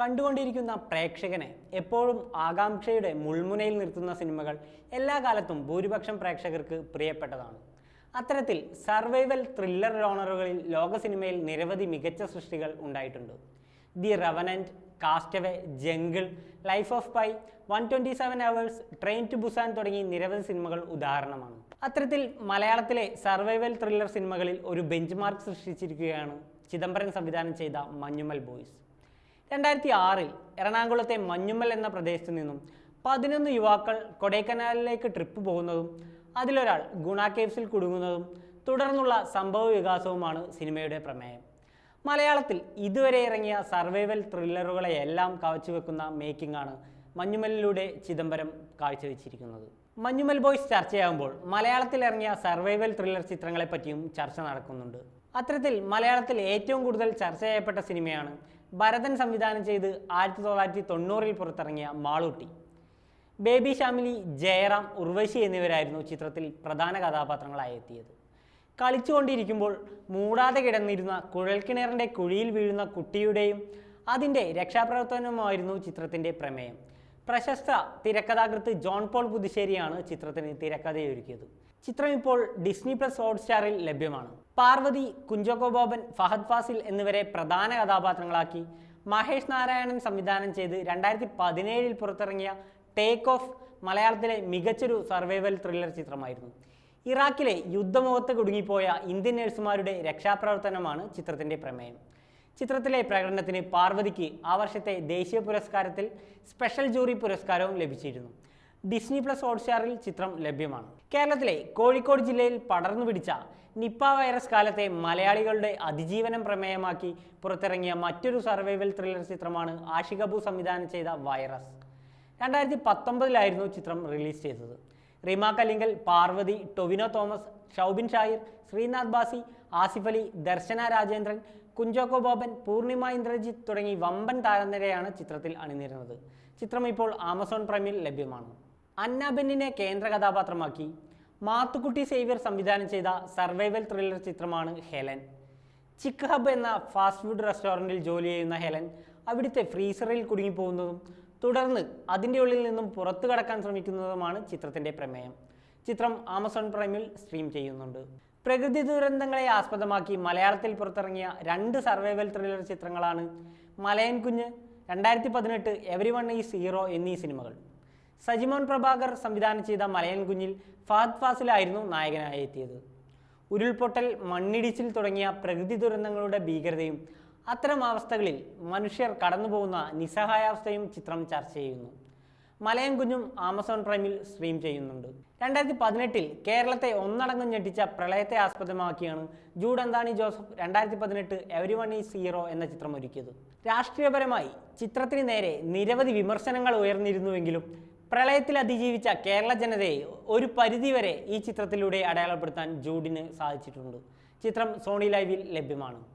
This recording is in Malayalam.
കണ്ടുകൊണ്ടിരിക്കുന്ന പ്രേക്ഷകനെ എപ്പോഴും ആകാംക്ഷയുടെ മുൾമുനയിൽ നിർത്തുന്ന സിനിമകൾ എല്ലാ കാലത്തും ഭൂരിപക്ഷം പ്രേക്ഷകർക്ക് പ്രിയപ്പെട്ടതാണ്. അത്തരത്തിൽ സർവൈവൽ ത്രില്ലർ ജോണറുകളിൽ ലോക സിനിമയിൽ നിരവധി മികച്ച സൃഷ്ടികൾ ഉണ്ടായിട്ടുണ്ട്. The revenant castaway jungle life of pi one twenty seven hours train to Busan തുടങ്ങി നിരവധി സിനിമകൾ ഉദാഹരണമാണ്. അത്തരത്തിൽ മലയാളത്തിലെ സർവൈവൽ ത്രില്ലർ സിനിമകളിൽ ഒരു ബെഞ്ച് മാർക്ക് സൃഷ്ടിച്ചിരിക്കുകയാണ് ചിദംബരം സംവിധാനം ചെയ്ത മഞ്ഞുമൽ ബോയ്സ്. രണ്ടായിരത്തി ആറിൽ എറണാകുളത്തെ മഞ്ഞുമ്മൽ എന്ന പ്രദേശത്തു നിന്നും പതിനൊന്ന് യുവാക്കൾ കൊടൈക്കനാലിലേക്ക് ട്രിപ്പ് പോകുന്നതും അതിലൊരാൾ ഗുണ കേവ്സിൽ കുടുങ്ങുന്നതും തുടർന്നുള്ള സംഭവ വികാസവുമാണ് സിനിമയുടെ പ്രമേയം. മലയാളത്തിൽ ഇതുവരെ ഇറങ്ങിയ സർവൈവൽ ത്രില്ലറുകളെയെല്ലാം കവച്ചുവെക്കുന്ന മേക്കിംഗ് ആണ് മഞ്ഞുമലിലൂടെ ചിദംബരം കാഴ്ചവെച്ചിരിക്കുന്നത്. മഞ്ഞുമൽ ബോയ്സ് ചർച്ചയാകുമ്പോൾ മലയാളത്തിൽ ഇറങ്ങിയ സർവൈവൽ ത്രില്ലർ ചിത്രങ്ങളെപ്പറ്റിയും ചർച്ച നടക്കുന്നുണ്ട്. അത്തരത്തിൽ മലയാളത്തിൽ ഏറ്റവും കൂടുതൽ ചർച്ച ചെയ്യപ്പെട്ട സിനിമയാണ് ഭരതൻ സംവിധാനം ചെയ്ത് ആയിരത്തി തൊള്ളായിരത്തി തൊണ്ണൂറിൽ പുറത്തിറങ്ങിയ മാളൂട്ടി. ബേബി ഷാമിലി ജയറാം ഉർവശി എന്നിവരായിരുന്നു ചിത്രത്തിൽ പ്രധാന കഥാപാത്രങ്ങളായി എത്തിയത്. കളിച്ചുകൊണ്ടിരിക്കുമ്പോൾ മൂടാതെ കിടന്നിരുന്ന കുഴൽക്കിണറിന്റെ കുഴിയിൽ വീഴുന്ന കുട്ടിയുടെയും അതിന്റെ രക്ഷാപ്രവർത്തനവുമായിരുന്നു ചിത്രത്തിന്റെ പ്രമേയം. പ്രശസ്ത തിരക്കഥാകൃത്ത് ജോൺ പോൾ പുതുശ്ശേരിയാണ് ചിത്രത്തിന് തിരക്കഥയൊരുക്കിയത്. ചിത്രം ഇപ്പോൾ ഡിസ്നി പ്ലസ് ഹോട്ട്സ്റ്റാറിൽ ലഭ്യമാണ്. പാർവതി കുഞ്ചോക്കോ ബോബൻ ഫഹദ് ഫാസിൽ എന്നിവരെ പ്രധാന കഥാപാത്രങ്ങളാക്കി മഹേഷ് നാരായണൻ സംവിധാനം ചെയ്ത് രണ്ടായിരത്തി പതിനേഴിൽ പുറത്തിറങ്ങിയ ടേക്ക് ഓഫ് മലയാളത്തിലെ മികച്ചൊരു സർവൈവൽ ത്രില്ലർ ചിത്രമായിരുന്നു. ഇറാഖിലെ യുദ്ധമുഖത്ത് കുടുങ്ങിപ്പോയ ഇന്ത്യൻ നഴ്സുമാരുടെ രക്ഷാപ്രവർത്തനമാണ് ചിത്രത്തിന്റെ പ്രമേയം. ചിത്രത്തിലെ പ്രകടനത്തിന് പാർവതിക്ക് ആ വർഷത്തെ ദേശീയ പുരസ്കാരത്തിൽ സ്പെഷ്യൽ ജൂറി പുരസ്കാരവും ലഭിച്ചിരുന്നു. ഡിസ്നി പ്ലസ് ഹോട്ട്സ്റ്റാറിൽ ചിത്രം ലഭ്യമാണ്. കേരളത്തിലെ കോഴിക്കോട് ജില്ലയിൽ പടർന്നു പിടിച്ച നിപ്പ വൈറസ് കാലത്തെ മലയാളികളുടെ അതിജീവനം പ്രമേയമാക്കി പുറത്തിറങ്ങിയ മറ്റൊരു സർവൈവൽ ത്രില്ലർ ചിത്രമാണ് ആഷികബു സംവിധാനം ചെയ്ത വൈറസ്. രണ്ടായിരത്തി പത്തൊമ്പതിലായിരുന്നു ചിത്രം റിലീസ് ചെയ്തത്. റീമ കലിങ്കൽ പാർവതി ടൊവിനോ തോമസ് ഷൗബിൻ ഷാഹിർ ശ്രീനാഥ് ബാസി ആസിഫ് അലി ദർശന രാജേന്ദ്രൻ കുഞ്ചോക്കോ ബോബൻ പൂർണിമ ഇന്ദ്രജിത്ത് തുടങ്ങി വമ്പൻ താരനിരയാണ് ചിത്രത്തിൽ അണിനിരുന്നത്. ചിത്രം ഇപ്പോൾ ആമസോൺ പ്രൈമിൽ ലഭ്യമാണ്. അന്ന ബെന്നിനെ കേന്ദ്ര കഥാപാത്രമാക്കി. മാത്തുക്കുട്ടി സേവ്യർ സംവിധാനം ചെയ്ത സർവൈവൽ ത്രില്ലർ ചിത്രമാണ് ഹെലൻ. ചിക്ക് ഹബ് എന്ന ഫാസ്റ്റ് ഫുഡ് റെസ്റ്റോറന്റിൽ ജോലി ചെയ്യുന്ന ഹെലൻ അവിടുത്തെ ഫ്രീസറിൽ കുടുങ്ങിപ്പോകുന്നതും തുടർന്ന് അതിന്റെ ഉള്ളിൽ നിന്നും പുറത്തു കടക്കാൻ ശ്രമിക്കുന്നതുമാണ് ചിത്രത്തിന്റെ പ്രമേയം. ചിത്രം ആമസോൺ പ്രൈമിൽ സ്ട്രീം ചെയ്യുന്നുണ്ട്. പ്രകൃതി ദുരന്തങ്ങളെ ആസ്പദമാക്കി മലയാളത്തിൽ പുറത്തിറങ്ങിയ രണ്ട് സർവൈവൽ ത്രില്ലർ ചിത്രങ്ങളാണ് മലയൻ കുഞ്ഞ് രണ്ടായിരത്തി പതിനെട്ട് എവറി വൺ ഈസ് ഹീറോ എന്നീ സിനിമകൾ. സജിമോൻ പ്രഭാകർ സംവിധാനം ചെയ്ത മലയൻ കുഞ്ഞിൽ ഫഹദ് ഫാസിലായിരുന്നു നായകനായി എത്തിയത്. ഉരുൾപൊട്ടൽ മണ്ണിടിച്ചിൽ തുടങ്ങിയ പ്രകൃതി ദുരന്തങ്ങളുടെ ഭീകരതയും അത്തരം അവസ്ഥകളിൽ മനുഷ്യർ കടന്നുപോകുന്ന നിസ്സഹായാവസ്ഥയും ചിത്രം ചർച്ച ചെയ്യുന്നു. മലയൻ കുഞ്ഞും ആമസോൺ പ്രൈമിൽ സ്ട്രീം ചെയ്യുന്നുണ്ട്. രണ്ടായിരത്തി പതിനെട്ടിൽ കേരളത്തെ ഒന്നടങ്കം ഞെട്ടിച്ച പ്രളയത്തെ ആസ്പദമാക്കിയാണ് ജൂഡ് അന്താണി ജോസഫ് രണ്ടായിരത്തി പതിനെട്ട് എവരി വൺ ഈസ് സീറോ എന്ന ചിത്രം ഒരുക്കിയത് രാഷ്ട്രീയപരമായി ചിത്രത്തിന് നേരെ നിരവധി വിമർശനങ്ങൾ ഉയർന്നിരുന്നുവെങ്കിലും പ്രളയത്തിൽ അതിജീവിച്ച കേരള ജനതയെ ഒരു പരിധിവരെ ഈ ചിത്രത്തിലൂടെ അടയാളപ്പെടുത്താൻ ജൂഡിന് സാധിച്ചിട്ടുണ്ട്. ചിത്രം സോണി ലൈവിൽ ലഭ്യമാണ്.